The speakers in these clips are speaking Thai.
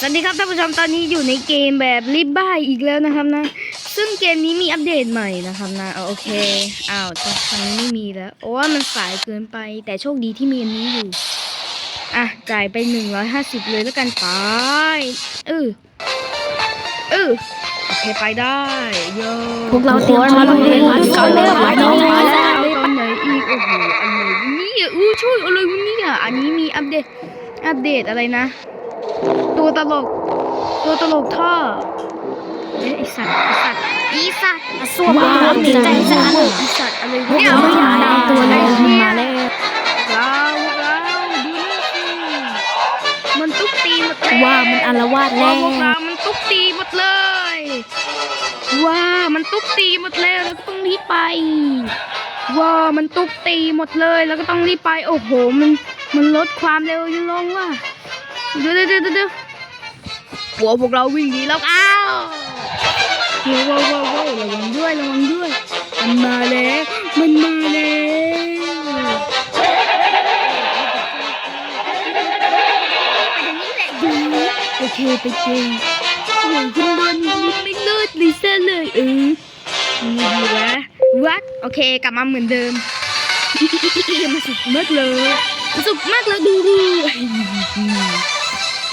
สวัสดีครับท่านผู้ชมตอนนี้อยู่ในเกมแบบริบบ้าอีกแล้วนะครับนะ ซึ่งเกมนี้มีอัปเดตใหม่นะครับนะเอาโอเคอ้าวทางนี้ไม่มีแล้วโอ้ว่ามันสายเกินไป แต่โชคดีที่มีอันนี้อยู่อะจ่ายไปหนึ่งร้อยห้าสิบเลยแล้วกันไปเออเออโอเคไปได้โยพวกเราเตรียมตัวลงเรียก่อนเลยตค่ะน้องอนไหนอีกโอ้โหอันไหนนี่อะอู้ช่วยอะไรวะเนี่ยอันนี้มีอัปเดตอัปเดตอะไรนะ ตัวตลก ตัวตลกท่อเอ๊ะไอสัตว์ไอสัตว์อีสัตว์สวมว้าวดีใจจังอีสัตว์อะไรพวกเนี่ยเราไม่อยากได้ตัวเลยเนี่ยมาแล้วเราเราดูนี่สิมันตุ๊บตีหมดเลยว่ามันอารวาสว่าแล้วพวกเรามันตุ๊บตีหมดเลยว่ามันตุ๊บตีหมดเลยแล้วก็ต้องรีบไปว่ามันตุ๊บตีหมดเลยแล้วก็ต้องรีบไปโอ้โหมันมันลดความเร็วลงว่ะ เดี๋ยวเดี๋ยวเดี๋ยวเดี๋ยวหัวพวกเราวิ่งหนีแล้วอ้าวว้าวว้าวว้าวระวังด้วยระวังด้วย มันมาแล้วมันมาแล้วไปดีแหละดูโอเคไปเจอโอ้ยคุณโดนยิงไม่เลิศลยซะเลยเออนี่ดีวะวัดโอเคกลับมาเหมือนเดิมมันสุดมากเลยมันสุดมากเลยดูดู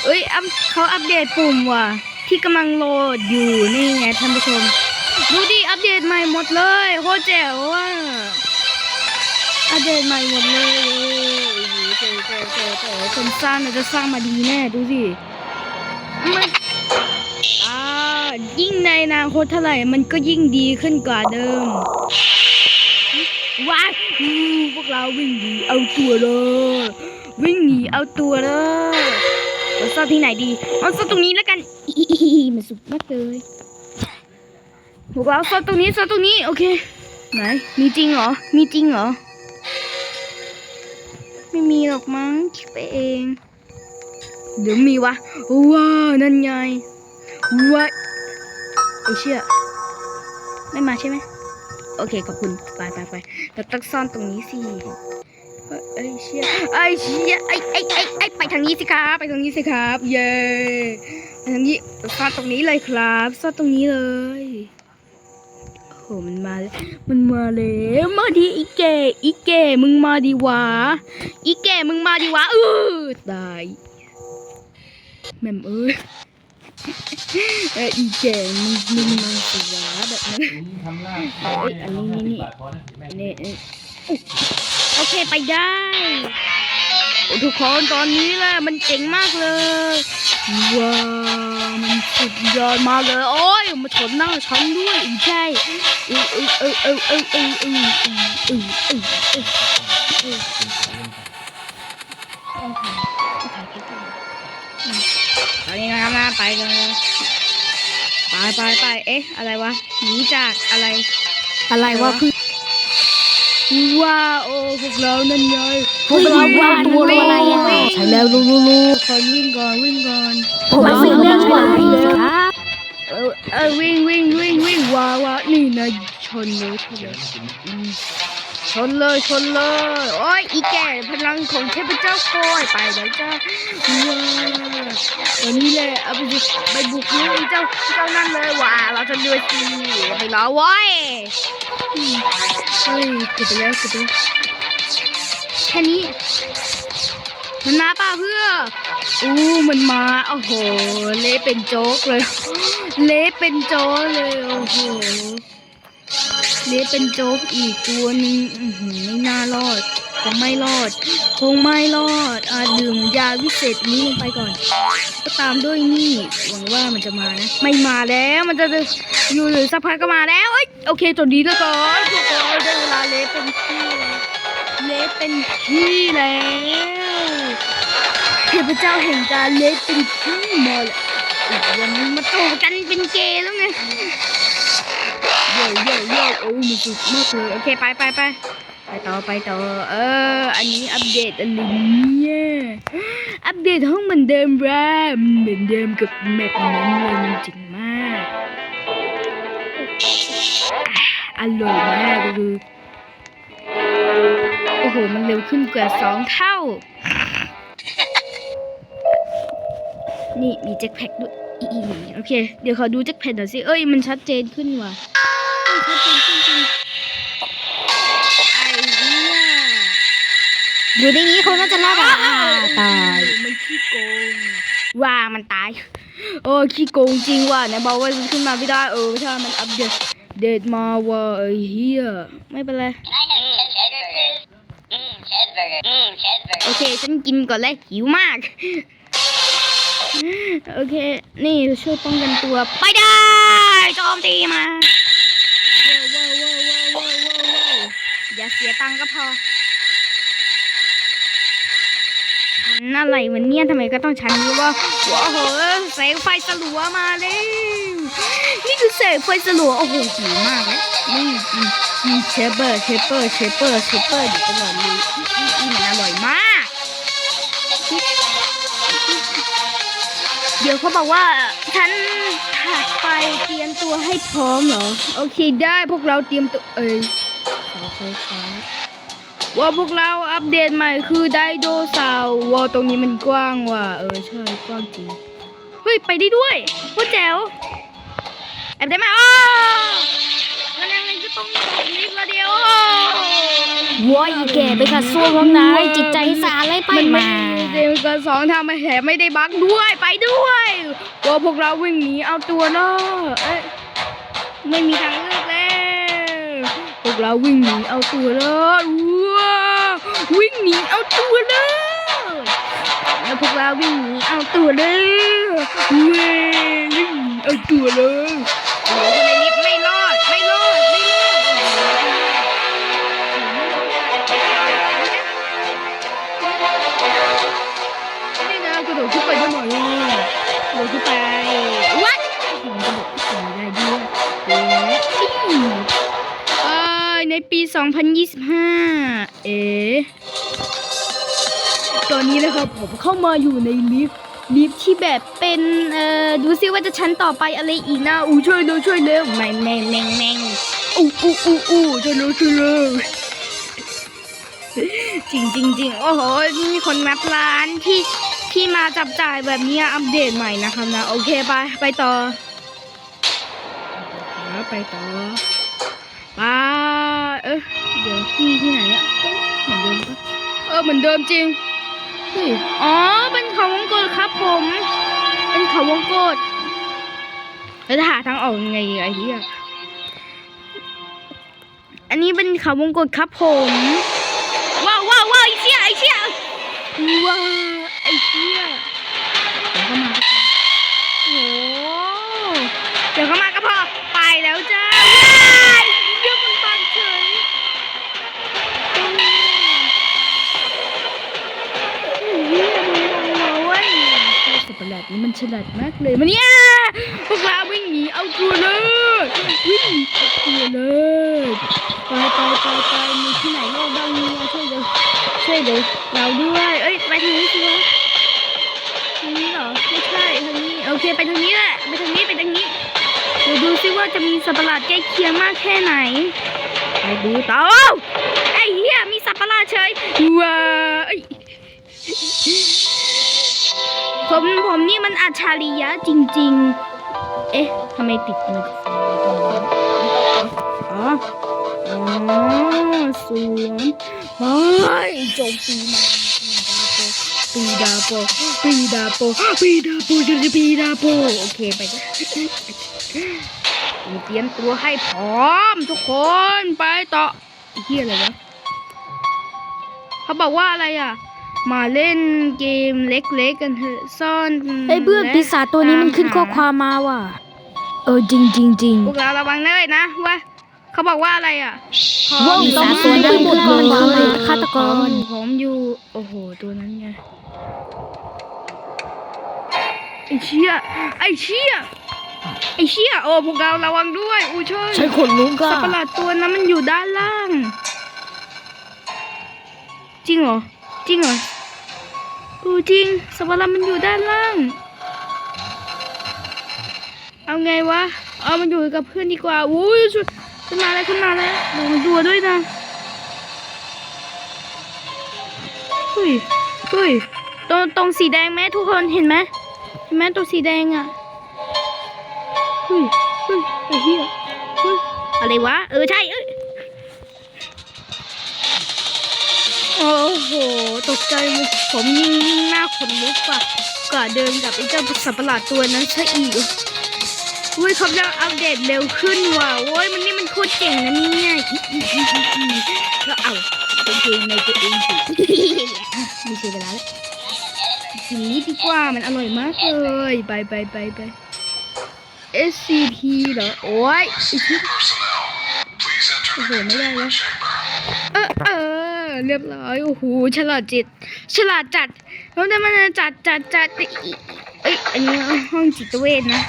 เอ้ยอัพเขาอัปเดตปุ่มว่ะ ที่กำลังโหลดอยู่นี่ไงท่านผู้ชม ดูดิอัปเดตใหม่หมดเลยโคตรแจ๋วว่ะอัปเดตใหม่หมดเลยโอ้โหเจ๋วเจ๋วเจ๋วเจ๋วคนสร้างน่าจะสร้างมาดีแน่ดูสิมันอ่ายิ่งในอนาคตเท่าไหร่มันก็ยิ่งดีขึ้นกว่าเดิมว้าพวกเราวิ่งหนีเอาตัวเลยวิ่งหนีเอาตัวเลย เราซ่อนที่ไหนดีเอาซ่อนตรงนี้แล้วกันอีมันสุดมากเลยพวกเราซ่อนตรงนี้ซ่อนตรงนี้โอเคไหนมีจริงเหรอมีจริงเหรอไม่มีหรอกมั้งคิดไปเองเดี๋ยวมีวะว้านั่นไงว้าไอเชี่ยไม่มาใช่ไหมโอเคขอบคุณไปไปไปเราต้องซ่อนตรงนี้สิ ไอ้เชี่ยไอ้เชี่ยไอ้ไอ้ไอ้ไอ้ไปทางนี้สิครับ ไปทางนี้สิครับ เย้ไปทางนี้ซ่อนตรงนี้เลยครับซ่อนตรงนี้เลยโอ้โหมันมาแล้วมันมาแล้วมาดีอีแก่อีแก่มึงมาดีวะอีแก่มึงมาดีวะเออตายแม่มเอ้ยเอ้ยอีแก่มึงมึงมาสิวะแบบนั้นทำหน้าเอ้ยอันนี้นี่บาทพอนะแม่นี่นี่อุ๊ย โอเคไปได้ทุกคนตอนนี้แหละมันเจ๋งมากเลยว้าวมันสุดยอดมากเลยโอ้ยมาชนหน้าฉันด้วยอีกใช่เออเออเออเออเออเออเออเออเออเออเออตอนนี้นะครับนะไปกันเลยไปไปไปเอ๊ะ อะไรวะหนีจากอะไร อะไรว่าคือ ว้าวโอ้พวกเรานั่นไงพวกเราว่าตัวอะไรอะใช่แล้วลูลูลูคนวิ่งก่อนวิ่งก่อนพวกเราเรื่องไหวครับเออเออวิ่งวิ่งวิ่งวิ่งว้าวว้าวนี่นะชนเลยชนเลยอืม ชนเลยชนเลย โอ้ยอีแก่พลังของเทพเจ้าโคอยไปแล้วจ้าว้าววันนี้แหละเอาไปบุกไปบุกลูกเจ้าเจ้านั่นเลยว้าเราจะด้วยสิไปรอไว้ยอืมเฮ้ยเก็บไปแล้วเก็บไปแล้วแค่นี้มันมาป่ะเพื่อ อู้มันมา โอ้โห เละเป็นโจ๊กเลย เละเป็นโจ๊กเลย โอ้โห เลเป็นโจ๊กอีกตัวหนึงไม่น่ารอด คงไม่รอด คงไม่รอดอาดื่มยาวิเศษนี้ลงไปก่อน ก็ตามด้วยนี่หวังว่ามันจะมานะ ไม่มาแล้วมันจะอยู่หรือสักพักก็มาแล้วเอ้ยโอเคจนดีแล้วก่อนทุกคนได้เวลาเละเป็นที่เละเป็นที่แล้วเทพเจ้าแห่งการเละเป็นที่มาแล้วอีกวันนี้มาโตกันเป็นเกย์แล้วไง เย่เย่เย่โอ้มันสุดมากเลยโอเคไปไปไปไปต่อไปต่อเอออันนี้อัปเดตอะไรเนี่ยอัปเดตห้องเหมือนเดิมแรมเหมือนเดิมกับแมปนั้นเลยมันจริงมากอร่อยมากเลยโอ้โหมันเร็วขึ้นกว่าสองเท่า นี่มีแจ็คแพ็กด้วยอีอีโอเค เดี๋ยวขอดูแจ็คแพ็กหน่อยสิ เอ้ยมันชัดเจนขึ้นว่ะ เอ้ยชัดเจนขึ้นจริงไอ้เหี้ยอยู่ในนี้คนน่าจะรอดอะอ่าตายมันขี้โกงว่ามันตายโอ้ขี้โกงจริงว่ะไหนบอกว่าขึ้นมาไม่ได้เออใช่มันอัปเดตเดตมาว่ะไอ้เหี้ยไม่เป็นไรโอเคฉันกินก่อนแล้วหิวมาก โอเค นี่ช่วยป้องกันตัว ไปได้โจมตีมา ตังก็พอฉันอะไรมันเนี่ยทำไมก็ต้องฉันรู้ว่าว้าวโหแสงไฟสลัวมาแล้วนี่คือแสงไฟสลัวโอ้โหหิวมากเลยนี่กินเชฟเบอร์เชฟเบอร์เชฟเบอร์เชฟเบอร์อยู่ตลอดเลยอีอีอีมันอร่อยมาก เดี๋ยวเขาบอกว่าฉันถัดไปเตรียมตัวให้พร้อมเหรอ โอเคได้พวกเราเตรียมตัวเอ้ย ขอไฟฟ้าว่าพวกเราอัปเดตใหม่คือไดโดเสาร์ว่าตรงนี้มันกว้างว่ะเออใช่กว้างจริงเฮ้ยไปได้ด้วยโคตรแจ๋วแอบได้ไหมอ้าวแล้วยังไงก็ต้องตกลิฟต์ละเดียวอ้าววัวอีแก่ไปขัดซ่วมห้องน้ำจิตใจสารเลยไปมันไม่มาเดวกันสองทางมาแถมไม่ได้บักด้วยไปด้วยว่าพวกเราวิ่งหนีเอาตัวรอดเอ้ยไม่มีทางเลือกแล้วพว กเราวิ่งหนีเอาตัวรอดว้าววิ่งหนีเอาตัวรอดแล้วพวกเราวิ่งหนีเอาตัวเลยเว้ยวิ่งหนีเอาตัวเลยโอ้โหคนในลิฟต์ไม่รอดไม่รอดไม่รอดโอ้โหนี่นะกระโดดขึ้นไปได้หมดเลยกระโดดขึ้นไป ในปี 2025 เอ๊ะตอนนี้นะครับผมเข้ามาอยู่ในลิฟต์ลิฟต์ที่แบบเป็นเอ่อดูซิว่าจะชั้นต่อไปอะไรอีกนะอู้ช่วยเร็วช่วยเร็วแมงแมงแมงแมงอู้อู้อู้อู้ช่วยเร็วช่วยเร็วจริงจริงจริงโอ้โหมีคนนับร้านที่ที่มาจับจ่ายแบบนี้อัปเดตใหม่นะครับนะ โอเคไปไปต่อ ไปต่อไป เออเดี๋ยวที่ที่ไหนเนี่ยเหมือนเดิมปะเออเหมือนเดิมจริงอ๋อเป็นเขาวงกดครับผม เป็นเขาวงกดแล้วจะหาทางออกยังไงไอ้เหี้ยอันนี้เป็นเขาวงกดครับผมว้าวว้าวว้าวไอ้เชี่ยไอ้เชี่ยว้าวไอ้เชี่ยเดี๋ยวเข้ามาก็พอโอ้เดี๋ยวเข้ามาก็พอ ดนี้มันฉลาดมากเลยมันเนี่ยพวกเราวิ่งหนีเอาตัวเลยวิ่งหนีเอาตัวเลยไปไปไปไปมีที่ไหนโลกบ้างมีมาช่วยเดี๋ยวช่วยเดี๋ยวเราด้วยเอ้ยไปทางนี้สิวะทางนี้เหรอไม่ใช่ทางนี้โอเคไปทางนี้แหละไปทางนี้ไปทางนี้เดี๋ยวดูซิว่าจะมีสัตว์ประหลาดใกล้เคียงมากแค่ไหนไปดูต่ออ้าไอ้เหี้ยมีสัตว์ประหลาดเฉยว้า ผมผมนี่มันอัจฉริยะจริง ๆ เอ๊ะทำไมติดไมโครโฟนอ๋ออ๋อสวนเฮ้ยโจมตีมันปีดาโปปีดาโปปีดาโปปีดาโปจะปีดาโปโอเคไปจ้ะเตรียมตัวให้พร้อมทุกคนไปต่อไอ้เฮียอะไรวะเขาบอกว่าอะไรอะ มาเล่นเกมเล็กๆกันเถอะซ่อนไอ้เบื้องปีศาจตัวนี้มันขึ้นข้อความมาว่ะ เออจริงจริงจริงพวกเราระวังเลยนะว่าเขาบอกว่าอะไรอะพร้อมว่องอยู่สาตรงตัวนี้ไหมันคือฆาตกรผมอยู่โอ้โหตัวนั้นไงไอ้เชี่ยไอ้เชี่ยไอ้เชี่ยโอ้พวกเราระวังด้วยอู้ช่วยใช้ขนลุกอะสัตว์ประหลาดตัวนั้นมันอยู่ด้านล่าง จริงเหรอจริงเหรอ อูจริงสว์ประหลาดมันอยู่ด้านล่าง เอาไงวะ เอามันอยู่กับเพื่อนดีกว่าอุ้ยช่วยขึ้นมาแล้วขึ้นมาแล้วระวังตัวด้วยนะเฮ้ยเฮ้ยตรงตรงสีแดงไหมทุกคนเห็นไหมเห็นไหมตัวสีแดงอะเฮ้ยเฮ้ยไอ้เหี้ยเฮ้ยอะไรวะ เออใช่เอ้ย โอ้โห ตกใจผมยิ่งยิ่งหน้าขนลุกกว่ากว่าเดินกับไอ้เจ้าสัตว์ประหลาดตัวนั้นซะอีกเว้ยเขาจะอัปเดตเร็วขึ้นว่ะโว้ยมันนี่มันโคตรเจ๋งนะเนี่ยแล้วเอาเป็นเพลงในตัวเองสิไม่ใช่เวลาแล้วกินนี้ดีกว่ามันอร่อยมากเลยไปไปไปไป SCP เหรอ โอ้ยไอ้ที่โอ้โหไม่ได้แล้วเออเออ เรียบร้อยโอ้โหฉลาดจิต ฉลาดจัดแล้วแต่มันจะจัดจัดจัดเอ้ยอันนี้ห้องจิตเวชนะ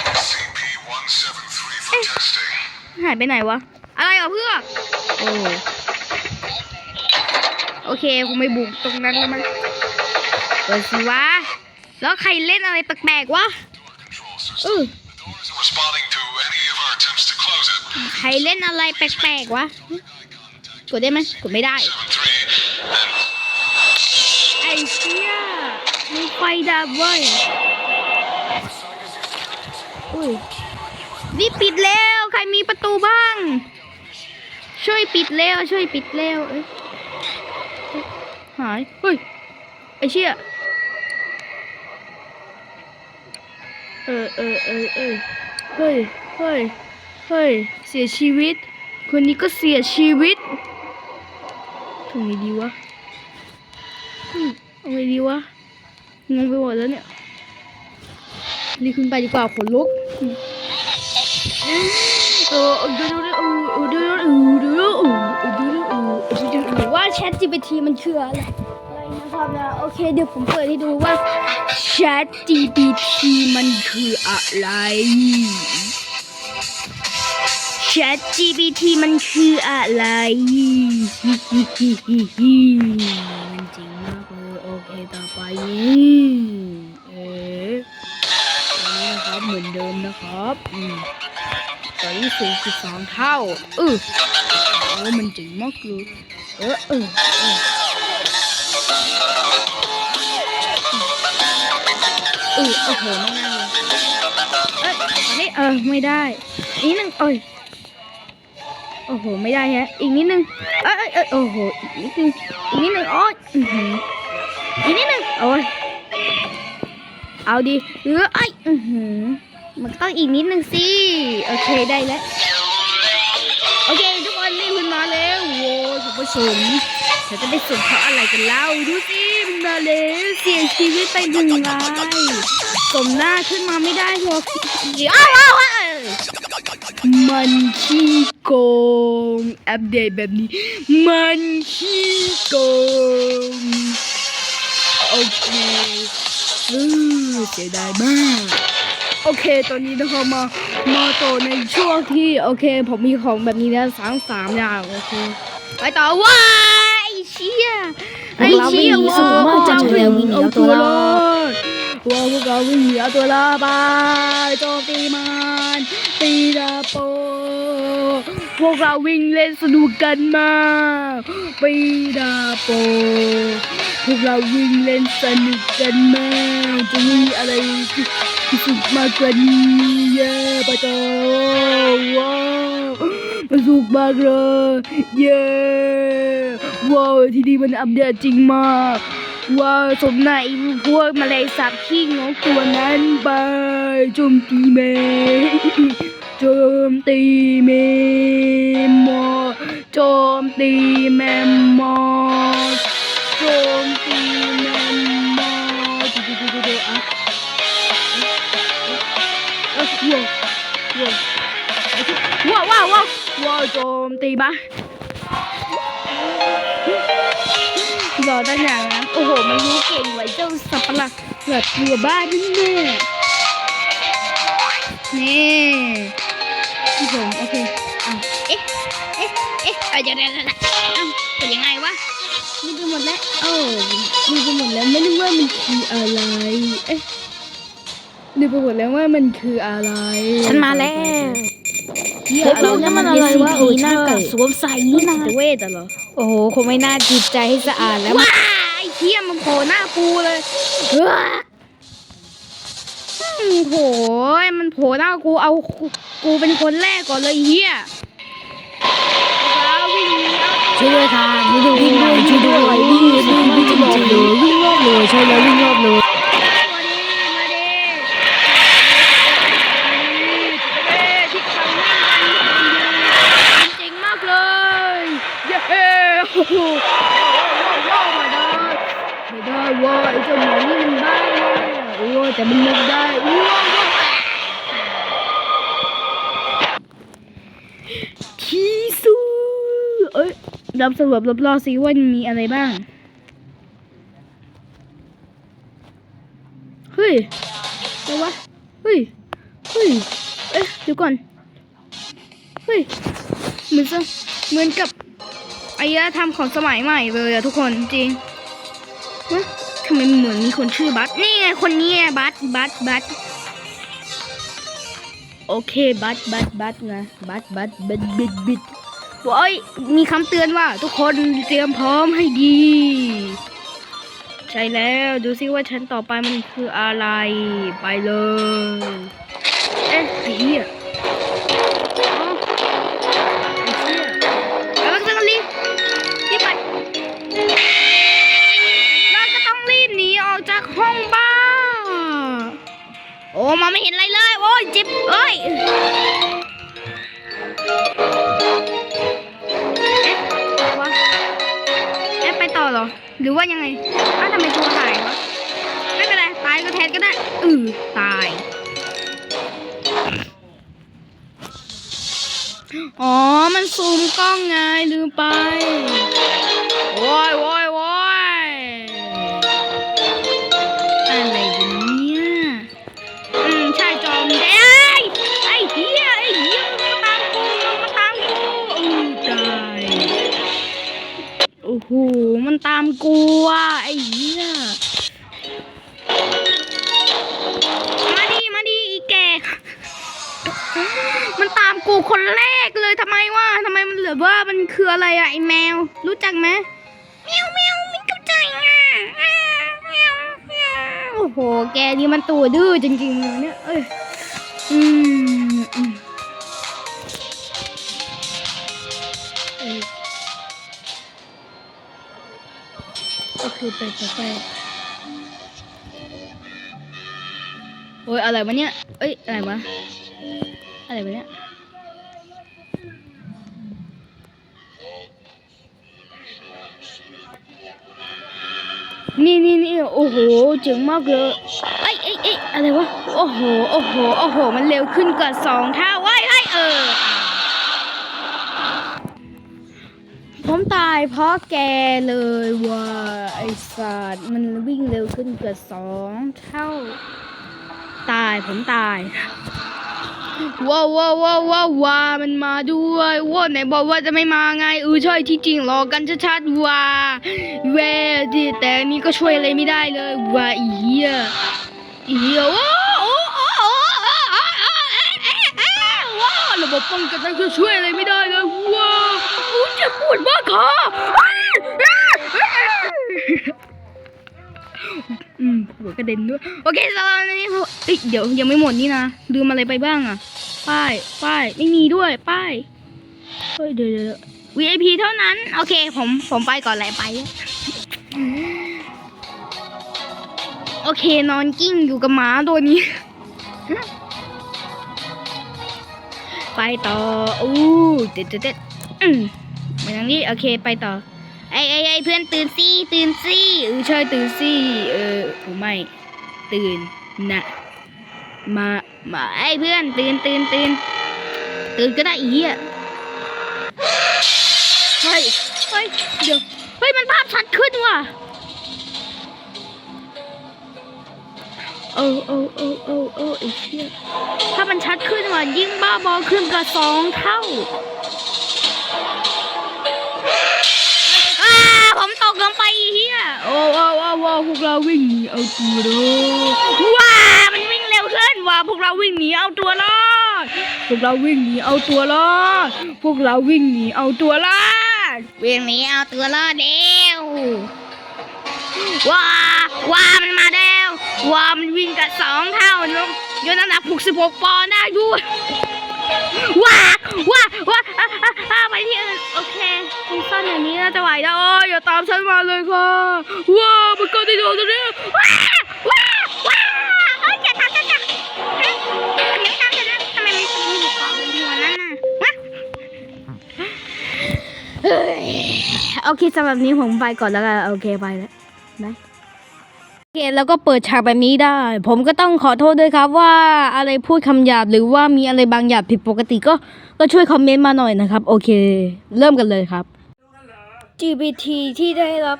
หายไปไหนวะ อะไรอะเพื่อโอ้โอเคคงไม่บุกตรงนั้นแล้วมั้งเปิดสิวะ แล้วใครเล่นอะไรแปลกๆวะเออใครเล่นอะไรแปลกๆวะ กดได้ไหมกดไม่ได้ Three, ไอ้เชี่ยมี ไฟดับเว้ยอุ้ยนี่ปิดแล้วใครมีประตูบ้าง ช่วยปิดแล้ว ช่วยปิดแล้วเอ้ยหายเฮ้ยไอ้เชี่ยเออเออเออเออเฮ้ยเฮ้ยเฮ้ยเสียชีวิต คนนี้ก็เสียชีวิตทำไงดีวะอืมเอาไงดีวะ งงไปหมดแล้วเนี่ยรีบขึ้นไปดีกว่าขนลุกเออดูดูดูดูดูดูดูดูดูดูว่า Chat GPT มันคืออะไรอะไรนะครับนะโอเคเดี๋ยวผมเปิดให้ดูว่า Chat GPT มันคืออะไร Chat GPT มันคืออะไร นี่เอ๊ะอันนี้นะครับเหมือนเดิมนะครับอืมตอนนี้สูงสิบสองเท่าเออโอ้มันจริงมากเลยเออเออเออเออโอ้โหไม่ได้เลยเอ้ยอันนี้เออไม่ได้อีกหนึ่งเอ้ยโอ้โห ไม่ได้ฮะ อีกนิดนึง เอ้ยเอ้ยเอ้ยโอ้โห อีกนิดนึง อีกนิดนึง โอ้ย อีกนิดนึงโอ้ยเอาดีเออไอ้ยอือหือมันต้องอีกนิดนึงสิโอเคได้แล้วโอเคทุกคนรีบขึ้นมาแล้วโว้ยคุณผู้ชมฉันจะไปส่งเขาอะไรกันเล่าดูสิมันมาแล้วเสียชีวิตไปหนึ่งรายสมหน้าขึ้นมาไม่ได้หรอกเดี๋ยวอ้าวอ้าวอ้าวมันขี้โกงอัปเดตแบบนี้ มันขี้โกง โอเคเออเสียดายมากโอเค ตอนนี้นะคะมามาต่อในช่วงที่โอเค ผมมีของแบบนี้แล้วสามสามอย่างโอเค ไปต่อว้าไอ้เชี่ยไอ้เชี่ยวกเราวิ่งสูงมากจะเจอวิ่งหนีเอาตัวรอดว้าวพวกเราวิ่งหนีเอาตัวรอดไปโจมตีมันตีดาโปพวกเราวิ่งเล่นสนุกกันมากปีดาโป พวกเราวิ่งเล่นสนุกกันมากจะมีอะไรที่ที่สุดมากกว่านี้เย้ปะโตว้าวมันสุกมากเลยเย้ว้าวที่นี่มันอัปเดตจริงมากว้าวสมนายพวกแมลงสาบขี้งกตัวนั้นไปโจมตีแม่โจมตีเมมมอโจมตีแมมมอ ว้าวว้าวว้าวว้าวว้าวโจมตีปะรอตั้งนานนะโอ้โห มันรู้เก่งไว้เจ้าสับปะหลาดเหลือตัวบ้านี่แน่นี่พี่ผมโอเคอะเอ๊ะ เอ๊ะ เอ๊ะเอาเดี๋ยวเดี๋ยวเดี๋ยวเดี๋ยวเอ้าเป็นยังไงวะมีไปหมดแล้วเอ้ามีไปหมดแล้วไม่รู้ว่ามันคืออะไร เอ๊ะดูไปหมดแล้วว่ามันคืออะไร ฉันมาแล้ว เหี้ยพวกเรานี่มันอะไรวะโอ้โอ้ยยหหน้าน้ากักัดดสสววมมใส่นี่นี่นะนะเวทอะเหรอ โอ้โห คงไม่น่าจิตใจให้สะอาดแล้ว ว้ายเทียมมันโผล่หน้ากูเลยเฮ้อโหยมันโผล่หน้ากู เอา กูกูเป็นคนแรกก่อนเลยไอ้เฮียแล้ววิ่งหนีเอาช่วยด้วยค่ะวิ่งด้วยวิ่งด้วยช่วยด้วยวิ่งวิ่งวิ่งวิ่งจริงๆเลยวิ่งรอบเลยใช่แล้ววิ่งรอบเลย ไม่ได้ไม่ได้ว้ยไอ้เจ้าหมอนี่มันบ้าเลยโอ้แต่มันนึกได้ว้าวว้าวทีซูเอ้ยรับสำรวจรอบๆซิว่ามีอะไรบ้าง เฮ้ยอะไรวะ เฮ้ย เฮ้ย เอ๊ะเดี๋ยวก่อน เฮ้ย เหมือนจะเหมือนกับ อารยธรรมของสมัยใหม่เลยอะทุกคนจริงทำไมเหมือนมีคนชื่อบัสนี่ไงคนนี้ไงบัสบัสบัสโอเคบัสบัสบัสไงบัสบัสบิดบิดบิดโอ้ยมีคำเตือนว่า ทุกคนเตรียมพร้อมให้ดี ใช่แล้วดูซิว่าชั้นต่อไปมันคืออะไร ไปเลย เอ๊ะเฮีย ยโอ้ยเจ็บเอ้ยเอ๊ะวะเอ๊ะไปต่อเหรอ หรือว่ายังไงอ้าวทำไมตัวหายวะ ไม่เป็นไร ตายก็แทนก็ได้ อือตาย อ๋อ มันซูมกล้องไงลืมไปโว้ยโว้ยโว้ย โหมันตามกูอะไอ้เหี้ยมาดิมาดิอีแกมันตามกูคนแรกเลยทำไมวะทำไมมันเหลือว่ามันคืออะไรอะไอแมว รู้จักไหมแมวแมวไม่เข้าใจอะแมวแมวโอ้โห แกนี่มันตัวดื้อจริงๆเลยเนี่ยเอ้ยอืม โอเคไปไปไปโอ้ยอะไรวะเนี่ย เอ้ยอะไรวะ อะไรวะเนี่ยนี่นี่นี่โอ้โหเจ๋งมากเลยเอ้ยเอ้ยเอ้ยอะไรวะ โอ้โห โอ้โห โอ้โห มันเร็วขึ้นกว่าสองเท่า ผมตายเพราะแกเลยว่ะไอสัตว์มันวิ่งเร็วขึ้นเกว่าสองเท่า ตายผมตายว้าวว้าวว้าวว้าว้ามันมาด้วยว้าไหนบอกว่าจะไม่มาไงเออช่วยที่จริงรอกันชัดๆว้าแวดิแต่นี้ก็ช่วยอะไรไม่ได้เลยว้าอีเหี้ยอีเหี้ยว้าวโอ้โอ้โอ้โอ้โอ้โอ้เอ๊ะเอ๊ะเอ๊ะว้าวระบบป้องกันนั้นก็ช่วยอะไรไม่ได้เลยว้าวโอ้เจ็บปวดมากค่ะอืมหัวกระเด็นด้วย โอเคสำหรับนนี้เอ้ยเดี๋ยวยังไม่หมดนี่นะลืมอะไรไปบ้างอะ ป้าย ป้าย ไม่มีด้วย ป้าย เฮ้ย เดี๋ยวเดี๋ยว VIP เท่านั้น โอเค ผม ผมไปก่อนแหละไป โอเคนอนกิ้งอยู่กับหมาตัวนี้ ไปต่อ อู้เด็ดเด็ดเด็ดอืม มาทางนี้โอเคไปต่อ ไอ้ไอ้ไอ้เพื่อนตื่นสิตื่นสิเออใช่ตื่นสิเออผมไม่ตื่นนะมามาไอ้เพื่อนตื่นตื่นตื่นตื่นก็ได้อีอะเฮ้ยเฮ้ยเดี๋ยวเฮ้ยมันภาพชัดขึ้นว่ะโอ้โอ้โอ้โอ้โอ้ไอ้เชี่ยถ้ามันชัดขึ้นว่ะยิ่งบ้าบอขึ้นกับสองเท่า ลงไปอีเฮียโอ้โอ้โอ้โอ้พวกเราวิ่งหนีเอาตัวรอดว้ามันวิ่งเร็วขึ้นว้าพวกเราวิ่งหนีเอาตัวรอดพวกเราวิ่งหนีเอาตัวรอดพวกเราวิ่งหนีเอาตัวรอดวิ่งหนีเอาตัวรอดเร็วว้าว้ามันมาแล้วว้ามันวิ่งกับสองเท่าลงยกน้ำหนัก66ปอนด์ได้ด้วย ว้าว้าว้าอะอะอะไปที่อื่นโอเคคุณซ่อนอย่างนี้น่าจะไหวแล้โอ้ยอย่าตามฉันมาเลยค่ะว้าวมันก็ได้โดนตรงนี้ว้าว้าว้าเอ้ยอย่าทำฉันนะฮะอย่าทำฉันนะทำไมมันถึงมีกองหัวนั่นน่ะฮะเฮ้ยโอเคสำหรับนี้ผมไปก่อนแล้วกันโอเคไปแล้วบาย โอเคแล้วก็เปิดฉากแบบนี้ได้ ผมก็ต้องขอโทษด้วยครับว่าอะไรพูดคำหยาบหรือว่ามีอะไรบางอย่างผิดปกติก็ก็ช่วยคอมเมนต์มาหน่อยนะครับ โอเค เริ่มกันเลยครับ GPT ที่ได้รับ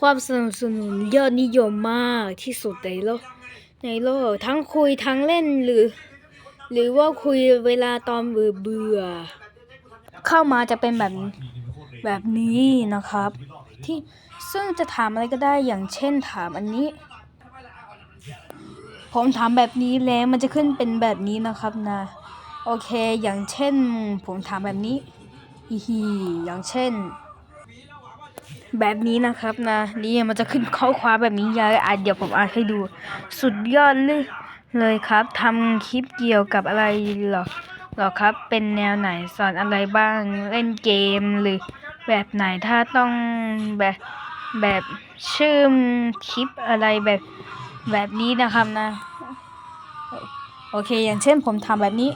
ความสนับสนุนยอดนิยมมากที่สุดในโลกในโลกทั้งคุยทั้งเล่นหรือ หรือว่าคุยเวลาตอนเบื่อเบื่อๆเข้ามาจะเป็นแบบแบบนี้นะครับ ที่ ซึ่งจะถามอะไรก็ได้อย่างเช่นถามอันนี้ ผมถามแบบนี้แล้วมันจะขึ้นเป็นแบบนี้นะครับนะ โอเคอย่างเช่น ผมถามแบบนี้อีฮีอย่างเช่น แบบนี้นะครับนะ นี่มันจะขึ้นข้อความแบบนี้ยาวอะเดี๋ยวผมอ่านให้ดู สุดยอดเลยเลยครับทำคลิปเกี่ยวกับอะไรหรอหรอครับ เป็นแนวไหนสอนอะไรบ้าง เล่นเกมหรือแบบไหนถ้าต้องแบบ แบบชื่อคลิปอะไรแบบแบบนี้นะครับนะ โอเคอย่างเช่นผมทำแบบนี้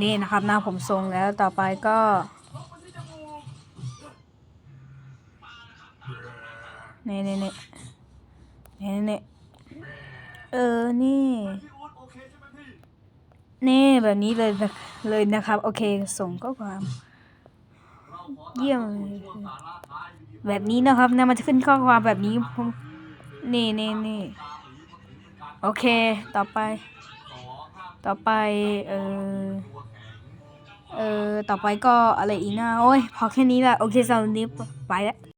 นี่นะครับหน้าผมทรงแล้วต่อไปก็นี่นี่นี่นี่นี่เออ นี่ นี่แบบนี้เลยนะเลยนะครับ โอเค ส่งข้อความ เยี่ยมแบบนี้นะครับนะมันจะขึ้นข้อความแบบนี้ผมนี่นี่นี่โอเค ต่อไป ต่อไป เออเออต่อไปก็อะไรอีกนะโอ้ย พอแค่นี้แหละโอเคสำหรับวันนี้ไปแล้ว